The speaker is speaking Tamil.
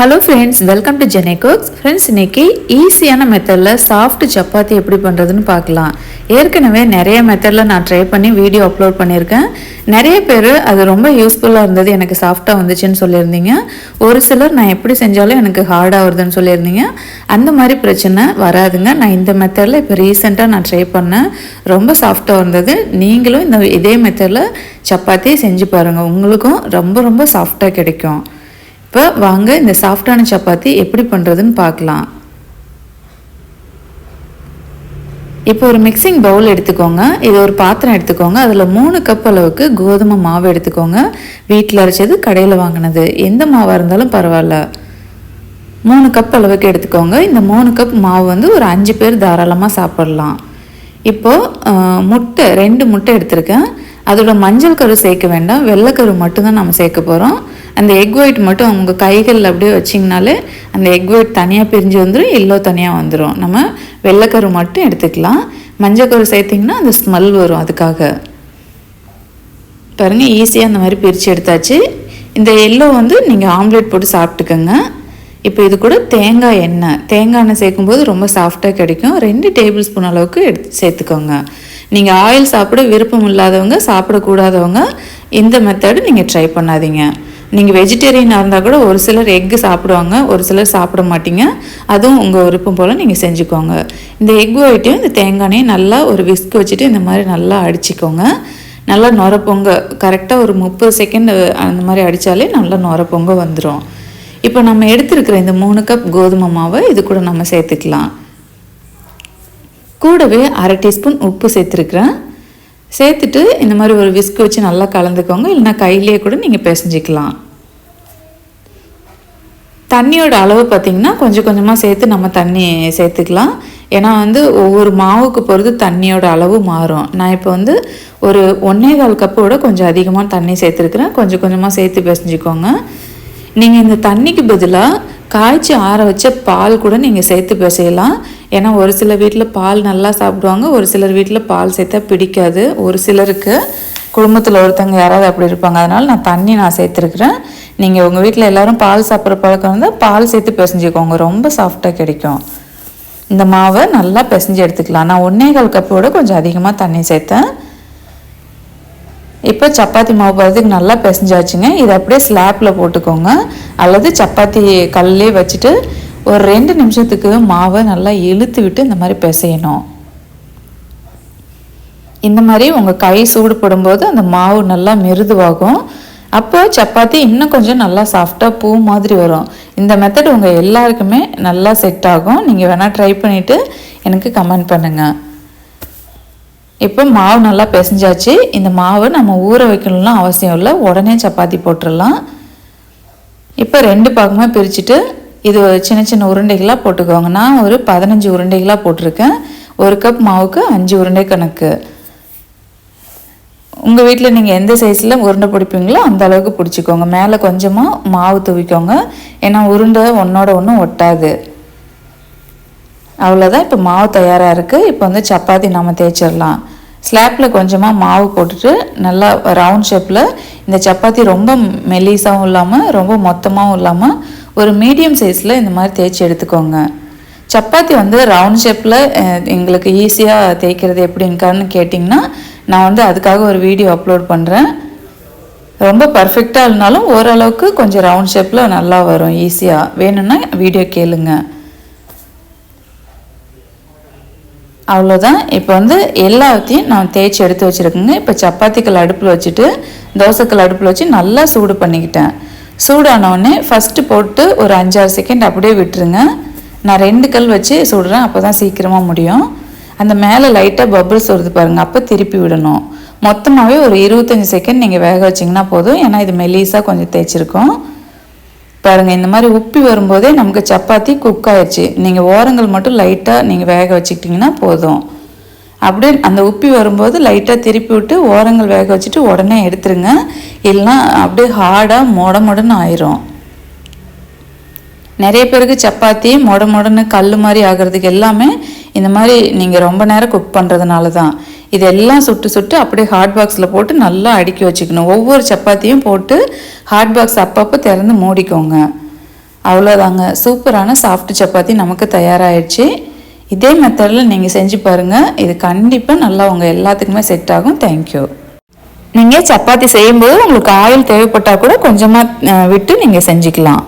ஹலோ ஃப்ரெண்ட்ஸ் வெல்கம் டு ஜெனே குக்ஸ் ஃப்ரெண்ட்ஸ் இன்னைக்கு ஈஸியான மெத்தடில் சாஃப்ட் சப்பாத்தி எப்படி பண்ணுறதுன்னு பார்க்கலாம். ஏற்கனவே நிறைய மெத்தடில் நான் ட்ரை பண்ணி வீடியோ அப்லோட் பண்ணியிருக்கேன். நிறைய பேர் அது ரொம்ப யூஸ்ஃபுல்லாக இருந்தது எனக்கு சாஃப்டாக வந்துச்சுன்னு சொல்லியிருந்தீங்க. ஒரு சிலர் நான் எப்படி செஞ்சாலும் எனக்கு ஹார்டாக வருதுன்னு சொல்லியிருந்தீங்க. அந்த மாதிரி பிரச்சனை வராதுங்க. நான் இந்த மெத்தடில் இப்போ ரீசெண்டாக நான் ட்ரை பண்ணேன். ரொம்ப சாஃப்டாக இருந்தது நீங்களும் இந்த இதே மெத்தடில் சப்பாத்தி செஞ்சு பாருங்கள் உங்களுக்கும் ரொம்ப ரொம்ப சாஃப்டாக கிடைக்கும். இப்போ வாங்க இந்த சாஃப்டான சப்பாத்தி எப்படி பண்ணுறதுன்னு பார்க்கலாம். இப்போ ஒரு மிக்சிங் பவுல் எடுத்துக்கோங்க. இது ஒரு பாத்திரம் எடுத்துக்கோங்க. அதில் மூணு கப் அளவுக்கு கோதுமை மாவு எடுத்துக்கோங்க. வீட்டில் அரைச்சது கடையில் வாங்கினது. எந்த மாவாக இருந்தாலும் பரவாயில்ல. மூணு கப் அளவுக்கு எடுத்துக்கோங்க. இந்த மூணு கப் மாவு வந்து ஒரு அஞ்சு பேர் தாராளமாக சாப்பிட்லாம். இப்போது முட்டை ரெண்டு முட்டை எடுத்திருக்கேன். அதோட மஞ்சள் கரு சேர்க்க வேண்டாம். வெள்ளைக்கரு மட்டும்தான் நம்ம சேர்க்க போகிறோம் அந்த எக் ஒயிட் மட்டும் உங்கள் கைகளில் அப்படியே வச்சிங்கனாலே அந்த எக் ஒயிட் தனியாக பிரிஞ்சு வந்துடும் எல்லோ தனியாக வந்துடும் நம்ம வெள்ளைக்கரு மட்டும் எடுத்துக்கலாம். மஞ்சள் கரு சேர்த்திங்கன்னா அந்த ஸ்மெல் வரும் அதுக்காக. பாருங்கள் ஈஸியாக அந்த மாதிரி பிரித்து எடுத்தாச்சு. இந்த எல்லோ வந்து நீங்கள் ஆம்லேட் போட்டு சாப்பிட்டுக்கோங்க. இப்போ இது கூட தேங்காய் எண்ணெய். தேங்காய் எண்ணெய் சேர்க்கும்போது ரொம்ப சாஃப்டாக கிடைக்கும். ரெண்டு டேபிள் ஸ்பூன் அளவுக்கு எடுத்து சேர்த்துக்கோங்க. நீங்கள் ஆயில் சாப்பிட விருப்பம் இல்லாதவங்க சாப்பிடக்கூடாதவங்க இந்த மெத்தடு நீங்கள் ட்ரை பண்ணாதீங்க. நீங்கள் வெஜிடேரியனாக இருந்தால் கூட ஒரு சிலர் எக்கு சாப்பிடுவாங்க ஒரு சிலர் சாப்பிட மாட்டீங்க. அதுவும் உங்கள் விருப்பம் போல் நீங்கள் செஞ்சுக்கோங்க. இந்த எக் ஒயிட்டையும் இந்த தேங்காயையும் நல்லா ஒரு விஸ்க் வச்சுட்டு இந்த மாதிரி நல்லா அடிச்சுக்கோங்க. நல்லா நுர பொங்க கரெக்டாக ஒரு முப்பது செகண்ட் அந்த மாதிரி அடித்தாலே நல்லா நுர பொங்க வந்துடும் இப்போ நம்ம எடுத்துருக்கிற இந்த மூணு கப் கோதுமை மாவை இது கூட நம்ம சேர்த்துக்கலாம். கூடவே அரை டீஸ்பூன் உப்பு சேர்த்துருக்குறேன். சேர்த்துட்டு இந்த மாதிரி ஒரு விஸ்க் வச்சு நல்லா கலந்துக்கோங்க. இல்லைனா கையிலேயே கூட நீங்கள் பிசைஞ்சிக்கலாம். தண்ணியோட அளவு பார்த்திங்கன்னா கொஞ்சம் கொஞ்சமாக சேர்த்து நம்ம தண்ணி சேர்த்துக்கலாம். ஏன்னா வந்து ஒவ்வொரு மாவுக்கு பொறுத்து தண்ணியோட அளவு மாறும். நான் இப்போ வந்து ஒரு ஒன்றே கால் கப்போட கொஞ்சம் அதிகமாக தண்ணி சேர்த்துருக்குறேன். கொஞ்சம் கொஞ்சமாக சேர்த்து பிசைஞ்சிக்கோங்க. நீங்கள் இந்த தண்ணிக்கு பதிலாக காய்ச்சி ஆற வச்ச பால் கூட நீங்கள் சேர்த்து பிசையலாம். ஏன்னா ஒரு சில வீட்டில் பால் நல்லா சாப்பிடுவாங்க ஒரு சிலர் வீட்டில் பால் சேர்த்தா பிடிக்காது. ஒரு சிலருக்கு குடும்பத்தில் ஒருத்தவங்க யாராவது அப்படி இருப்பாங்க அதனால் நான் தண்ணி நான் சேர்த்துருக்குறேன். நீங்கள் உங்கள் வீட்டில் எல்லோரும் பால் சாப்பிட்ற பழக்கம் இருந்தால் பால் சேர்த்து பிசைஞ்சிக்கோங்க ரொம்ப சாஃப்டாக கிடைக்கும். இந்த மாவை நல்லா பிசைஞ்சு எடுத்துக்கலாம். நான் ஒன்றே கால் கப்போட கொஞ்சம் அதிகமாக தண்ணி சேர்த்தேன். இப்போ சப்பாத்தி மாவு பதத்துக்கு நல்லா பிசைஞ்சாச்சுங்க. இதை அப்படியே ஸ்லாப்பில் போட்டுக்கோங்க. அல்லது சப்பாத்தி கல்லே வச்சுட்டு ஒரு ரெண்டு நிமிஷத்துக்கு மாவை நல்லா இழுத்து விட்டு இந்த மாதிரி பிசையணும். இந்த மாதிரி உங்கள் கை சூடு போடும்போது அந்த மாவு நல்லா மிருதுவாகும். அப்போ சப்பாத்தி இன்னும் கொஞ்சம் நல்லா சாஃப்டாக பூ மாதிரி வரும். இந்த மெத்தட் உங்கள் எல்லாருக்குமே நல்லா செட் ஆகும். நீங்கள் வேணால் ட்ரை பண்ணிவிட்டு எனக்கு கமெண்ட் பண்ணுங்கள் இப்போ மாவு நல்லா பிசைஞ்சாச்சு. இந்த மாவு நம்ம ஊற வைக்கணும்லாம் அவசியம் இல்லை. உடனே சப்பாத்தி போட்டுடலாம். இப்போ ரெண்டு பாகமாக பிரிச்சுட்டு இது சின்ன சின்ன உருண்டைகளாக போட்டுக்கோங்க. நான் ஒரு பதினஞ்சு உருண்டைகளாக போட்டிருக்கேன். ஒரு கப் மாவுக்கு அஞ்சு உருண்டை கணக்கு. உங்கள் வீட்டில் நீங்கள் எந்த சைஸில் உருண்டை பிடிப்பீங்களோ அந்த அளவுக்கு பிடிச்சிக்கோங்க. மேலே கொஞ்சமாக மாவு துவிக்கோங்க. ஏன்னா உருண்டை ஒன்றோட ஒன்றும் ஒட்டாது. அவ்வளோதான். இப்போ மாவு தயாராக இருக்குது. இப்போ வந்து சப்பாத்தி நம்ம தேய்ச்சிடலாம். ஸ்லாப்பில் கொஞ்சமாக மாவு போட்டுட்டு நல்லா ரவுண்ட் ஷேப்பில் இந்த சப்பாத்தி ரொம்ப மெல்லீஸாகவும் இல்லாமல் ரொம்ப மொத்தமாகவும் இல்லாமல் ஒரு மீடியம் சைஸில் இந்த மாதிரி தேய்ச்சி எடுத்துக்கோங்க. சப்பாத்தி வந்து ரவுண்ட் ஷேப்பில் எங்களுக்கு ஈஸியாக தேய்க்கிறது எப்படிங்கான்னு கேட்டிங்கன்னா நான் வந்து அதுக்காக ஒரு வீடியோ அப்லோட் பண்ணுறேன் ரொம்ப பர்ஃபெக்டாக இருந்தாலும் ஓரளவுக்கு கொஞ்சம் ரவுண்ட் ஷேப்பில் நல்லா வரும் ஈஸியாக வேணும்னா வீடியோ கேளுங்கள் அவ்வளோதான் இப்போ வந்து எல்லாத்தையும் நான் தேய்ச்சி எடுத்து வச்சுருக்கேங்க. இப்போ சப்பாத்திக்கல் அடுப்பில் வச்சுட்டு தோசைக்கல் அடுப்பில் வச்சு நல்லா சூடு பண்ணிக்கிட்டேன். சூடானவுடனே ஃபஸ்ட்டு போட்டு ஒரு அஞ்சாறு செகண்ட் அப்படியே விட்டுருங்க. நான் ரெண்டு கல் வச்சு சுடுறேன். அப்போ தான் சீக்கிரமாக முடியும். அந்த மேலே லைட்டாக பபிள்ஸ் வருது பாருங்கள் அப்போ திருப்பி விடணும். மொத்தமாகவே ஒரு இருபத்தஞ்சி செகண்ட் நீங்கள் வேக வச்சிங்கன்னா போதும். ஏன்னா இது மெலீஸாக கொஞ்சம் தேய்ச்சிருக்கோம். பாருங்கள் இந்த மாதிரி உப்பி வரும்போதே நமக்கு சப்பாத்தி குக் ஆயிடுச்சு நீங்கள் ஓரங்கள் மட்டும் லைட்டாக நீங்கள் வேக வச்சுக்கிட்டிங்கன்னா போதும். அப்படியே அந்த உப்பி வரும்போது லைட்டாக திருப்பி விட்டு ஓரங்கள் வேக வச்சுட்டு உடனே எடுத்துருங்க. இல்லைன்னா அப்படியே ஹார்டாக மொட மொடன்னு ஆயிரும். நிறைய பேருக்கு சப்பாத்தி மொட மொடன்னு கல் மாதிரி ஆகிறதுக்கு எல்லாமே இந்த மாதிரி நீங்கள் ரொம்ப நேரம் குக் பண்ணுறதுனால தான் இதெல்லாம் சுட்டு சுட்டு அப்படியே ஹாட் பாக்ஸில் போட்டு நல்லா அடுக்கி வச்சுக்கணும். ஒவ்வொரு சப்பாத்தியும் போட்டு ஹாட் பாக்ஸ் அப்பப்போ திறந்து மூடிக்கோங்க. அவ்வளோதாங்க சூப்பரான சாஃப்ட் சப்பாத்தி நமக்கு தயாராகிடுச்சு இதே மெத்தடில் நீங்கள் செஞ்சு பாருங்கள் இது கண்டிப்பாக நல்லா உங்கள் எல்லாத்துக்குமே செட் ஆகும். தேங்க்யூ நீங்கள் சப்பாத்தி செய்யும்போது உங்களுக்கு ஆயில் தேவைப்பட்டால் கூட கொஞ்சமாக விட்டு நீங்கள் செஞ்சுக்கலாம்.